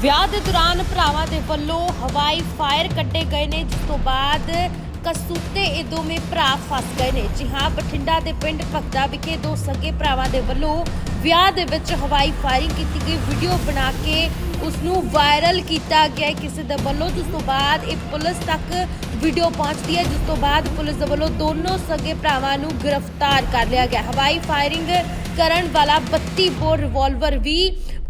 ਵਿਆਹ ਦੇ ਦੌਰਾਨ ਭਰਾਵਾਂ ਦੇ ਵੱਲੋਂ ਹਵਾਈ ਫਾਇਰ ਕੱਢੇ ਗਏ ਨੇ, ਜਿਸ ਤੋਂ ਬਾਅਦ ਕਸੂਤੇ ਇਹ ਦੋਵੇਂ ਭਰਾ ਫਸ ਗਏ ਨੇ। ਜੀ ਹਾਂ, ਬਠਿੰਡਾ ਦੇ ਪਿੰਡ ਭਗਦਾ ਵਿਖੇ ਦੋ ਸਕੇ ਭਰਾਵਾਂ ਦੇ ਵੱਲੋਂ ਵਿਆਹ ਦੇ ਵਿੱਚ ਹਵਾਈ ਫਾਇਰਿੰਗ ਕੀਤੀ ਗਈ। ਵੀਡੀਓ ਬਣਾ ਕੇ ਉਸ ਨੂੰ ਵਾਇਰਲ ਕੀਤਾ ਗਿਆ ਕਿਸੇ ਦੇ ਵੱਲੋਂ, ਜਿਸ ਤੋਂ ਬਾਅਦ ਇਹ ਪੁਲਿਸ ਤੱਕ ਵੀਡੀਓ ਪਹੁੰਚਦੀ ਹੈ, ਜਿਸ ਤੋਂ ਬਾਅਦ ਪੁਲਿਸ ਦੇ ਵੱਲੋਂ ਦੋਨੋਂ ਸਗੇ ਭਰਾਵਾਂ ਨੂੰ ਗ੍ਰਿਫਤਾਰ ਕਰ ਲਿਆ ਗਿਆ। ਹਵਾਈ ਫਾਇਰਿੰਗ ਕਰਨ ਵਾਲਾ 32 ਬੋਰ ਰਿਵਾਲਵਰ ਵੀ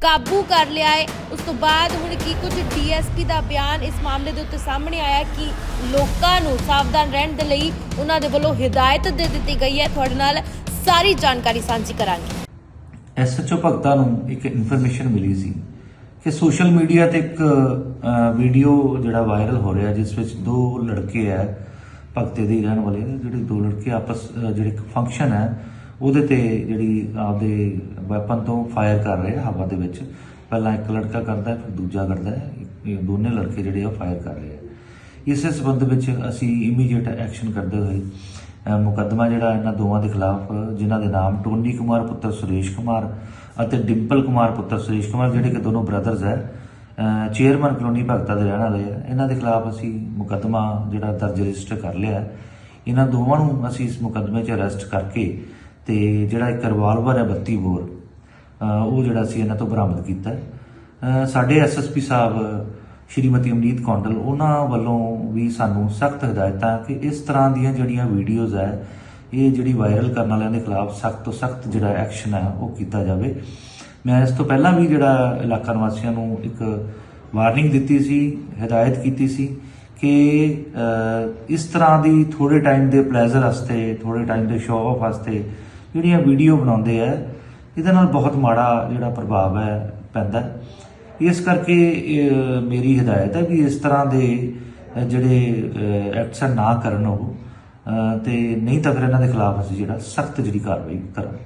ਕਾਬੂ ਕਰ ਲਿਆ ਹੈ। ਉਸ ਤੋਂ ਬਾਅਦ ਹੁਣ ਕੀ ਕੁਝ ਡੀਐਸਪੀ ਦਾ ਬਿਆਨ ਇਸ ਮਾਮਲੇ ਦੇ ਉੱਤੇ ਸਾਹਮਣੇ ਆਇਆ ਕਿ ਲੋਕਾਂ ਨੂੰ ਸਾਵਧਾਨ ਰਹਿਣ ਦੇ ਲਈ ਉਹਨਾਂ ਦੇ ਵੱਲੋਂ ਹਦਾਇਤ ਦੇ ਦਿੱਤੀ ਗਈ ਹੈ। ਤੁਹਾਡੇ ਨਾਲ ਸਾਰੀ ਜਾਣਕਾਰੀ ਸਾਂਝੀ ਕਰਾਂਗੇ। ਐਸਐਚਓ ਭਗਤਾ ਨੂੰ ਇੱਕ ਇਨਫੋਰਮੇਸ਼ਨ ਮਿਲੀ ਸੀ ਕਿ ਸੋਸ਼ਲ ਮੀਡੀਆ ਤੇ ਇੱਕ ਵੀਡੀਓ ਜਿਹੜਾ ਵਾਇਰਲ ਹੋ ਰਿਹਾ, ਜਿਸ ਵਿੱਚ ਦੋ ਲੜਕੇ ਹੈ, ਭਗਤੇ ਦੇ ਰਹਿਣ ਵਾਲੇ ਜਿਹੜੇ ਦੋ ਲੜਕੇ ਆਪਸ ਜਿਹੜੇ ਇੱਕ ਫੰਕਸ਼ਨ ਹੈ ਉਹਦੇ ਤੇ ਜਿਹੜੀ ਆਪਦੇ ਵੈਪਨ ਤੋਂ ਫਾਇਰ ਕਰ ਰਹੇ ਹਵਾ ਦੇ ਵਿੱਚ। ਪਹਿਲਾਂ ਇੱਕ ਲੜਕਾ ਕਰਦਾ, ਫਿਰ ਦੂਜਾ ਕਰਦਾ, ਇਹ ਦੋਨੇ ਲੜਕੇ ਜਿਹੜੇ ਆ ਫਾਇਰ ਕਰ ਰਹੇ ਆ। ਇਸੇ ਸਬੰਧ ਵਿੱਚ ਅਸੀਂ ਇਮੀਡੀਏਟ ਐਕਸ਼ਨ ਕਰਦੇ ਹੋਏ ਮੁਕੱਦਮਾ ਜਿਹੜਾ ਇਹਨਾਂ ਦੋਵਾਂ ਦੇ ਖਿਲਾਫ, ਜਿਨ੍ਹਾਂ ਦੇ ਨਾਮ ਟੋਨੀ ਕੁਮਾਰ, ਪੁੱਤਰ ਸੁਰੇਸ਼ ਕੁਮਾਰ ਅਤੇ ਡਿੰਪਲ ਕੁਮਾਰ, ਪੁੱਤਰ ਸੁਰੇਸ਼ ਕੁਮਾਰ, ਜਿਹੜੇ ਕਿ ਦੋਨੋਂ ਬ੍ਰਦਰਜ਼ ਹੈ ਚੇਅਰਮੈਨ ਕਲੋਨੀ ਭਗਤਾ ਦੇ ਰਹਿਣ ਵਾਲੇ ਆ, ਇਹਨਾਂ ਦੇ ਖਿਲਾਫ ਅਸੀਂ ਮੁਕੱਦਮਾ ਜਿਹੜਾ ਦਰਜ ਰਜਿਸਟਰ ਕਰ ਲਿਆ। ਇਹਨਾਂ ਦੋਵਾਂ ਨੂੰ ਅਸੀਂ ਇਸ ਮੁਕੱਦਮੇ 'ਚ ਅਰੈਸਟ ਕਰਕੇ ਤੇ ਜਿਹੜਾ ਇੱਕ ਰਿਵਾਲਵਰ ਹੈ 32 ਬੋਰ ਉਹ ਜਿਹੜਾ ਸੀ ਇਹਨਾਂ ਤੋਂ ਬਰਾਮਦ ਕੀਤਾ ਹੈ। ਅਹ ਸਾਡੇ ਐਸਐਸਪੀ ਸਾਹਿਬ, ਸ਼੍ਰੀਮਤੀ ਅਮਨੀਤ ਕੌਂਡਲ, ਉਹਨਾਂ ਵੱਲੋਂ ਵੀ ਸਾਨੂੰ ਸਖਤ ਹਦਾਇਤਾਂ ਕਿ ਇਸ ਤਰ੍ਹਾਂ ਦੀਆਂ ਜਿਹੜੀਆਂ ਵੀਡੀਓਜ਼ ਹੈ, ਇਹ ਜਿਹੜੀ ਵਾਇਰਲ ਕਰਨ ਵਾਲਿਆਂ ਦੇ ਖਿਲਾਫ ਸਖਤ ਤੋਂ ਸਖਤ ਜਿਹੜਾ ਐਕਸ਼ਨ ਹੈ, ਉਹ ਕੀਤਾ ਜਾਵੇ ਮੈਂ ਇਸ ਤੋਂ ਪਹਿਲਾਂ ਵੀ ਜਿਹੜਾ ਇਲਾਕਾ ਨਿਵਾਸੀਆਂ ਨੂੰ ਇੱਕ ਵਾਰਨਿੰਗ ਦਿੱਤੀ ਸੀ, ਹਦਾਇਤ ਕੀਤੀ ਸੀ ਕਿ ਇਸ ਤਰ੍ਹਾਂ ਦੀ ਥੋੜੇ ਟਾਈਮ ਦੇ ਪਲੇਜ਼ਰ ਵਾਸਤੇ ਥੋੜੇ ਟਾਈਮ ਦੇ ਸ਼ੋਅ ਆਫ ਵਾਸਤੇ ਜਿਹੜੀਆਂ ਵੀਡੀਓ ਬਣਾਉਂਦੇ ਆ ਇਹਦੇ ਨਾਲ ਬਹੁਤ ਮਾੜਾ ਜਿਹੜਾ ਪ੍ਰਭਾਵ ਹੈ ਪੈਂਦਾ ਇਸ ਕਰਕੇ ਮੇਰੀ ਹਦਾਇਤ ਹੈ ਕਿ ਇਸ ਤਰ੍ਹਾਂ ਦੇ ਜਿਹੜੇ ਐਕਟਸ ਨਾ ਕਰਨ ਉਹ ਅਹ, ਤੇ ਨਹੀਂ ਤਾਂ ਫਿਰ ਇਹਨਾਂ ਦੇ ਖਿਲਾਫ ਅਸੀਂ ਜਿਹੜਾ ਸਖਤ ਜਿਹੜੀ ਕਾਰਵਾਈ ਕਰਾਂਗੇ।